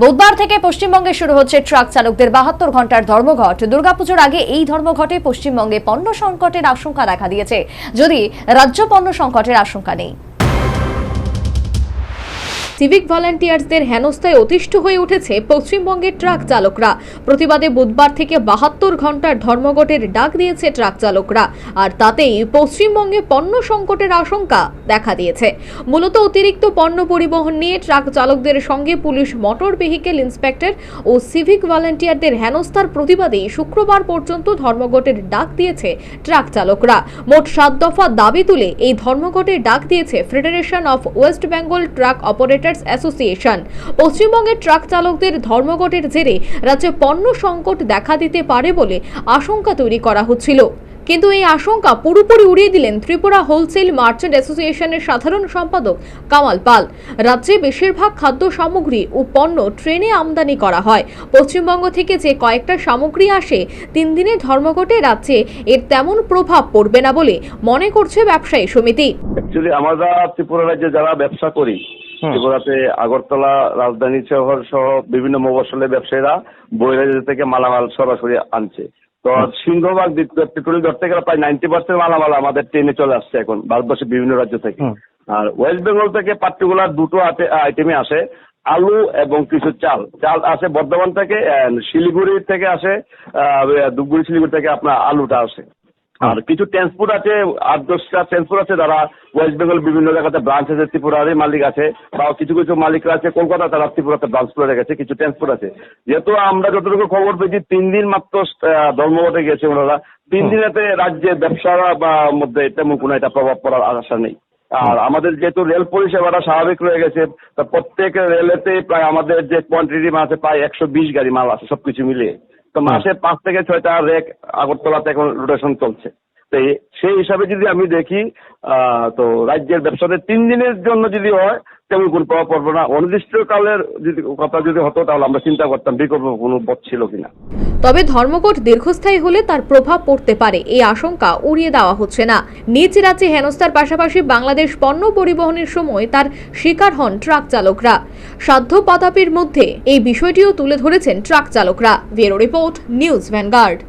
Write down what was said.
বুধবার থেকে পশ্চিমবঙ্গে শুরু হচ্ছে ট্রাক চালকদের বাহাত্তর ঘণ্টার ধর্মঘট। দুর্গাপুজোর আগে এই ধর্মঘটে পশ্চিমবঙ্গে পণ্য সংকটের আশঙ্কা দেখা দিয়েছে। যদি রাজ্য পণ্য সংকটের আশঙ্কা নেই। সিভিক ভলান্টিয়ার্সদের হেনস্থায় অতিষ্ঠ হয়ে উঠেছে পশ্চিমবঙ্গের ট্রাক চালকরা। প্রতিবাদে বুধবার থেকে বাহাত্তর ঘণ্টার ধর্মঘটের ডাক দিয়েছে ট্রাক চালকরা, আর তাতেই পশ্চিমবঙ্গে পণ্য সংকটের আশঙ্কা দেখা দিয়েছে। মূলত অতিরিক্ত পণ্য পরিবহন নিয়ে ট্রাক চালকদের সঙ্গে পুলিশ মোটর ভেহিকেল ইন্সপেক্টর ও সিভিক ভলান্টিয়ারদের হেনস্থার প্রতিবাদেই শুক্রবার পর্যন্ত ধর্মঘটের ডাক দিয়েছে ট্রাক চালকরা। মোট সাত দফা দাবি তুলে এই ধর্মঘটের ডাক দিয়েছে federation of West Bengal truck operators association পশ্চিমবঙ্গের ট্রাক চালকদের ধর্মঘটের জেরে রাজ্যে পণ্য সংকট দেখা দিতে পারে বলে আশঙ্কা তৈরি করা হচ্ছিল। কিন্তু এই আশঙ্কা পুরোপুরি উড়িয়ে দিলেন ত্রিপুরা হোলসেল মার্চেন্ট অ্যাসোসিয়েশনের সাধারণ সম্পাদক কামাল পাল। রাজ্যে বেশিরভাগ খাদ্য সামগ্রী ও পণ্য ট্রেনে আমদানি করা হয়। পশ্চিমবঙ্গ থেকে যে কয়েকটা সামগ্রী আসে, তিন দিনের ধর্মঘটে রাজ্যে এর তেমন প্রভাব পড়বে না বলে মনে করছে ব্যবসায়ী সমিতি। আমরা ত্রিপুরা রাজ্যে যারা ব্যবসা করি। ত্রিপুরাতে আগরতলা রাজধানী শহর সহ বিভিন্ন মফস্বলের ব্যবসায়ীরা বহিরাজ্য থেকে মালামাল সরাসরি আনছে। তো সিংহভাগ ত্রিপুরা ধরতে গেলে প্রায় নাইনটি পার্সেন্ট মালামাল আমাদের ট্রেনে চলে আসছে এখন ভারতবর্ষের বিভিন্ন রাজ্য থেকে। আর ওয়েস্ট বেঙ্গল থেকে পার্টিকুলার দুটো আইটেমে আসে আলু এবং কিছু চাল। চাল আসে বর্ধমান থেকে শিলিগুড়ি থেকে আসে আহ, ধূপগুড়ি শিলিগুড়ি থেকে আপনার আলুটা আসে। আর কিছু ট্রান্সপোর্ট আছে আট দশটা ট্রান্সপোর্ট আছে তারা ওয়েস্ট বেঙ্গল বিভিন্ন জায়গাতে ব্রাঞ্চ আছে ত্রিপুরারই মালিক আছে বা কিছু কিছু মালিকরা আছে কলকাতা তারা ত্রিপুরাতে ব্রাঞ্চ করে রেখেছে কিছু ট্রান্সপোর্ট আছে। যেহেতু আমরা যতটুকু খবর পেয়েছি তিন দিন মাত্র ধর্মঘটে গেছে ওনারা। তিন দিনেতে রাজ্যের ব্যবসার বা মধ্যে তেমন কোনো এটা প্রভাব পড়ার আশা নেই। আর আমাদের যেহেতু রেল পরিষেবাটা স্বাভাবিক রয়ে গেছে তা প্রত্যেক রেলেতে প্রায় আমাদের যে কোয়ান্টিটি মাল আছে প্রায় একশো বিশ গাড়ি মাল আছে সবকিছু মিলিয়ে। তো মাসে পাঁচ থেকে ছয়টা রেক আগরতলাতে এখন রোটেশন চলছে। তো সেই হিসাবে যদি আমি দেখি আহ, তো রাজ্যের ব্যবসাতে তিন দিনের জন্য যদি হয় তেমন কোনো প্রভাব পড়বে না। অনির্দিষ্টকালের যদি কথা যদি হতো, তাহলে আমরা চিন্তা করতাম বিকল্প কোনো পথ ছিল কিনা। তবে ধর্মঘট দীর্ঘস্থায়ী হলে তার প্রভাব পড়তে পারে, এই আশঙ্কা উড়িয়ে দেওয়া হচ্ছে না। নিজ রাজ্যে হেনস্থার পাশাপাশি বাংলাদেশ পণ্য পরিবহনের সময় তার শিকার হন ট্রাক চালকরা। সাধ্য পাতাপির মধ্যে এই বিষয়টিও তুলে ধরেছেন ট্রাক চালকরা। Bureau report, news Vanguard.